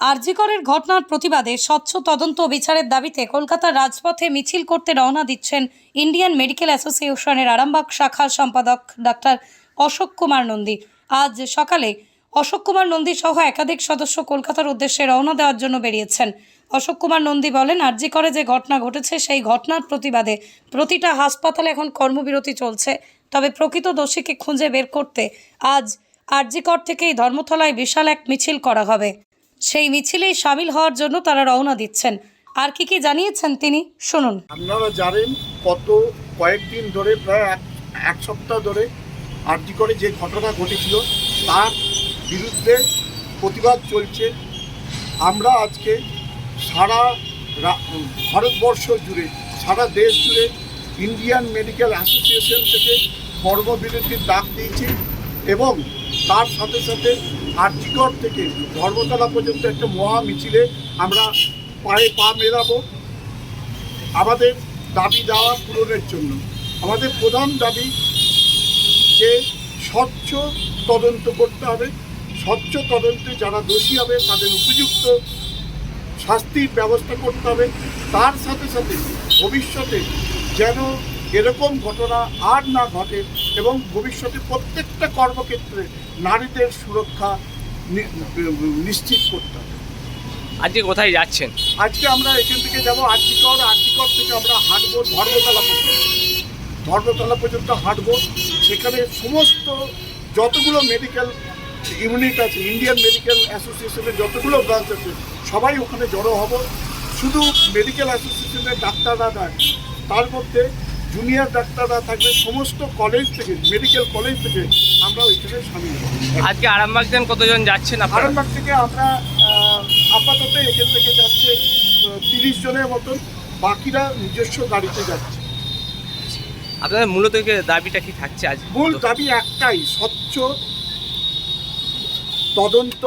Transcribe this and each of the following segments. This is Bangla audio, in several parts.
আরজিকরের ঘটনার প্রতিবাদে স্বচ্ছ তদন্ত বিচারের দাবিতে কলকাতার রাজপথে মিছিল করতে রওনা দিচ্ছেন ইন্ডিয়ান মেডিকেল অ্যাসোসিয়েশনের আরামবাগ শাখার সম্পাদক ডাক্তার অশোক কুমার নন্দী। আজ সকালে অশোক কুমার নন্দী সহ একাধিক সদস্য কলকাতার উদ্দেশ্যে রওনা দেওয়ার জন্য বেরিয়েছেন। অশোক কুমার নন্দী বলেন আরজিকরে যে ঘটনা ঘটেছে, সেই ঘটনার প্রতিবাদে প্রতিটা হাসপাতালে এখন কর্মবিরতি চলছে। তবে প্রকৃত দোষীকে খুঁজে বের করতে আজ আরজিকর থেকেই ধর্মতলায় বিশাল এক মিছিল করা হবে। সেই মিছিলেই সামিল হওয়ার জন্য তারা রওনা দিচ্ছেন। আর কি কি জানিয়েছেন তিনি? শুনুন। আপনারা জানেন কত কয়েকদিন ধরে, প্রায় এক সপ্তাহ ধরে আরজি করে যে ঘটনা ঘটেছিল, তার বিরুদ্ধে প্রতিবাদ চলছে। আমরা আজকে সারা ভারতবর্ষ জুড়ে, সারা দেশ জুড়ে ইন্ডিয়ান মেডিকেল অ্যাসোসিয়েশন থেকে কর্মবিরতির ডাক দিয়েছি এবং তার সাথে সাথে আরজিকর থেকে ধর্মতলা পর্যন্ত একটা মহা মিছিলে আমরা পায়ে পা মেলাবো আমাদের দাবি দেওয়া পূরণের জন্য। আমাদের প্রধান দাবি যে স্বচ্ছ তদন্ত করতে হবে। স্বচ্ছ তদন্তে যারা দোষী হবে তাদের উপযুক্ত শাস্তির ব্যবস্থা করতে হবে। তার সাথে সাথে ভবিষ্যতে যেন এরকম ঘটনা আর না ঘটে এবং ভবিষ্যতে প্রত্যেকটা কর্মক্ষেত্রে নারীদের সুরক্ষা নিশ্চিত করতে হবে। আজকে কোথায় যাচ্ছেন? আজকে আমরা এখান থেকে যাব আর্টিকর আর্টিকর থেকে আমরা হাঁটবো ধর্মতলা পর্যন্ত। ধর্মতলা পর্যন্ত হাঁটবো সেখানে সমস্ত যতগুলো মেডিকেল ইউনিট আছে ইন্ডিয়ান মেডিকেল অ্যাসোসিয়েশনের যতগুলো ব্রাঞ্চ আছে সবাই ওখানে জড়ো হব। শুধু মেডিকেল অ্যাসোসিয়েশনের ডাক্তাররা নয় তার মধ্যে জুনিয়র ডাক্তাররা থাকবে সমস্ত কলেজ থেকে মেডিকেল কলেজ থেকে আমরা ওইখানে সামিল আজকে আরামবাগ দেন কতজন যাচ্ছেন আরামবাগ থেকে আমরা আপাতত এখান থেকে যাচ্ছে তিরিশ জনের মতন। বাকিরা নিজস্ব গাড়িতে যাচ্ছে। আপনাদের মূলত দাবিটা কি থাকছে আজ? মূল দাবি একটাই স্বচ্ছ তদন্ত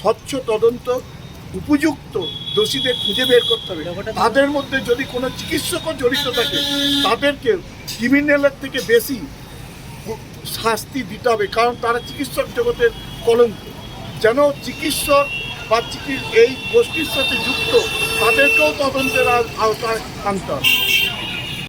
স্বচ্ছ তদন্ত উপযুক্ত দোষীদের খুঁজে বের করতে হবে। তাদের মধ্যে যদি কোনো চিকিৎসকও জড়িত থাকে তাদেরকে ক্রিমিনালের থেকে বেশি শাস্তি দিতে হবে কারণ তারা চিকিৎসক জগতের কলঙ্ক। যেন চিকিৎসক বা এই গোষ্ঠীর সাথে যুক্ত তাদেরকেও তদন্তের আওতায় আনতে হবে।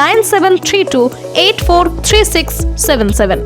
nine seven three two eight four three six seven seven